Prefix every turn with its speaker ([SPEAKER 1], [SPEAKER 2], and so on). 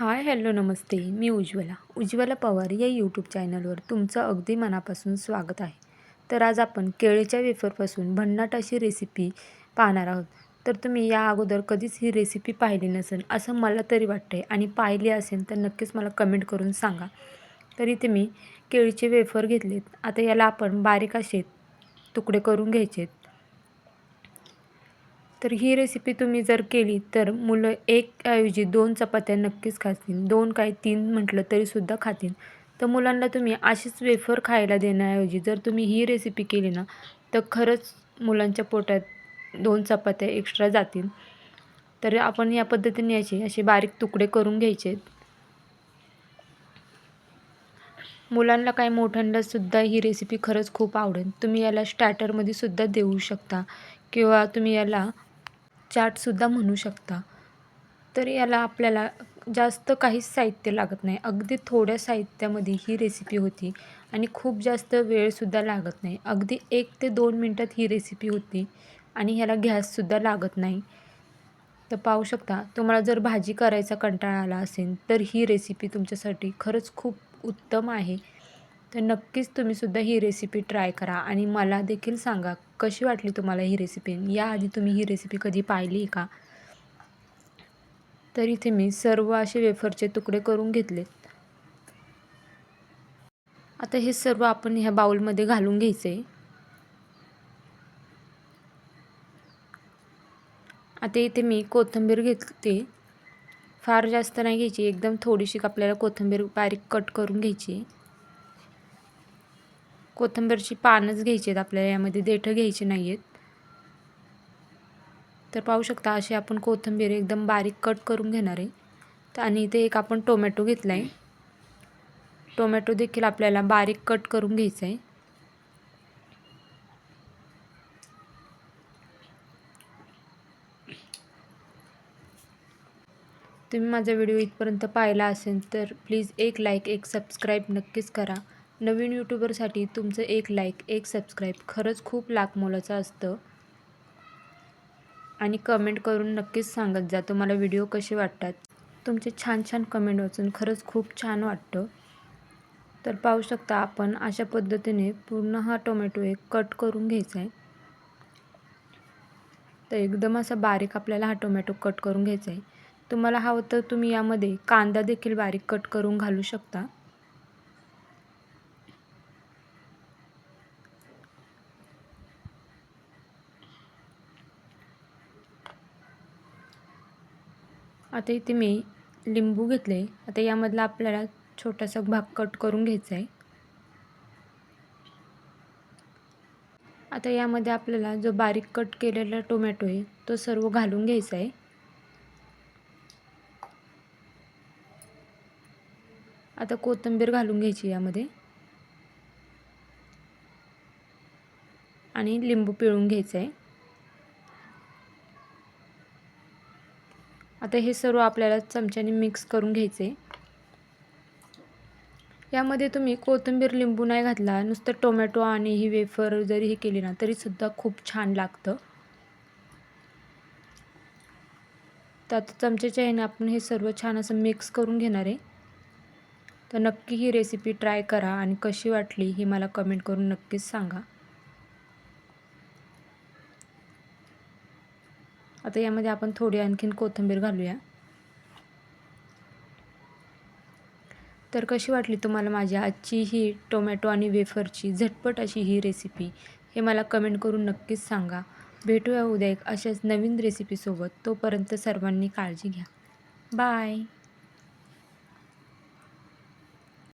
[SPEAKER 1] हाय hello नमस्ते. मी उज्ज्वला. उज्ज्वला पवार या यूट्यूब चॅनलवर तुमचं अगदी मनापासून स्वागत आहे. तर आज आपण केळीच्या वेफरपासून भन्नाट अशी रेसिपी पाहणार आहोत. तर तुम्ही या अगोदर कधीच ही रेसिपी पाहिली नसेल असं मला तरी वाटते आणि पाहिली असेल तर नक्कीच मला कमेंट करून सांगा. तर इथे मी केळीचे वेफर घेतलेत. आता याला आपण बारीक असे तुकडे करून घ्यायचेत. तर ही रेसिपी तुम्ही जर केली तर मुलं एक ऐवजी दोन चपात्या नक्कीच खातील. दोन काय तीन म्हटलं तरीसुद्धा खातील. तर मुलांना तुम्ही अशीच वेफर खायला देण्याऐवजी जर तुम्ही ही रेसिपी केली ना तर खरंच मुलांच्या पोटात दोन चपात्या एक्स्ट्रा जातील. तर आपण या पद्धतीने याचे असे बारीक तुकडे करून घ्यायचे. मुलांना काय मोठ्यांनासुद्धा ही रेसिपी खरंच खूप आवडेल. तुम्ही याला स्टार्टरमध्ये सुद्धा देऊ शकता किंवा तुम्ही याला चाटसुद्धा म्हणू शकता. तर याला आपल्याला जास्त काहीच साहित्य लागत नाही. अगदी थोड्या साहित्यामध्ये ही रेसिपी होती आणि खूप जास्त वेळसुद्धा लागत नाही. अगदी एक ते दोन मिनटात ही रेसिपी होती आणि ह्याला गॅससुद्धा लागत नाही. तर पाहू शकता तुम्हाला जर भाजी करायचा कंटाळा आला असेल तर ही रेसिपी तुमच्यासाठी खरंच खूप उत्तम आहे. तर नक्कीच तुम्हीसुद्धा ही रेसिपी ट्राय करा आणि मला देखील सांगा कशी वाटली तुम्हाला ही रेसिपी याआधी तुम्ही ही रेसिपी कधी पाहिली का? तर इथे मी सर्व असे वेफरचे तुकडे करून घेतलेत. आता हे सर्व आपण ह्या बाउलमध्ये घालून घ्यायचे. आता इथे मी कोथिंबीर घेतली. फार जास्त नाही घ्यायची एकदम थोडीशी आपल्याला कोथिंबीर बारीक कट करून घ्यायची. कोथिंबीरची पानच घ्यायची आहेत आपल्याला यामध्ये देठं घ्यायची नाही आहेत तर पाहू शकता अशी आपण कोथिंबीर एकदम बारीक कट करून घेणार आहे. तर आणि इथे एक आपण टोमॅटो घेतला आहे टोमॅटो देखील आपल्याला बारीक कट करून घ्यायचं आहे. तुम्ही माझा व्हिडिओ इथपर्यंत पाहिला असेल तर प्लीज एक लाईक एक सबस्क्राईब नक्कीच करा. नवीन यूट्यूबरसाठी तुमचं एक लाईक एक सबस्क्राईब खरंच खूप लाख मोलाचं असतं. आणि कमेंट करून नक्कीच सांगत जा तुम्हाला व्हिडिओ कसे वाटतात. तुमचे छान छान कमेंट वाचून खरंच खूप छान वाटतं. तर पाहू शकता आपण अशा पद्धतीने पूर्ण हा टोमॅटो एक कट करून घ्यायचा आहे तर एकदम असा बारीक आपल्याला हा टोमॅटो कट करून घ्यायचा आहे तुम्हाला हवं तर तुम्ही यामध्ये कांदा देखील बारीक कट करून घालू शकता. आता इथे मी लिंबू घेतले. आता यामधला आपल्याला छोटासा भाग कट करून घ्यायचा आहे. आता यामध्ये आपल्याला जो बारीक कट केलेला टोमॅटो आहे तो सर्व घालून घ्यायचा आहे. आता कोथिंबीर घालून घ्यायची यामध्ये. आणि लिंबू पिळून घ्यायचं आहे. आता हे सर्व आपल्याला चमच्याने मिक्स करून घ्यायचे. यामध्ये तुम्ही कोथिंबीर लिंबू नाही घातला नुसतं टोमॅटो आणि ही वेफर जरी हे केली ना तरीसुद्धा खूप छान लागतं. तर आता चमच्याच्या ह्याने आपण हे सर्व छान असं मिक्स करून घेणार आहे. तर नक्की ही रेसिपी ट्राय करा आणि कशी वाटली हे मला कमेंट करून नक्कीच सांगा. आता यामध्ये आपण थोडी आणखीन कोथिंबीर घालूया. तर कशी वाटली तुम्हाला माझी आजची ही टोमॅटो आणि वेफरची झटपट अशी ही रेसिपी हे मला कमेंट करून नक्कीच सांगा. भेटूया उद्या एक अशाच नवीन रेसिपीसोबत तोपर्यंत सर्वांनी काळजी घ्या. बाय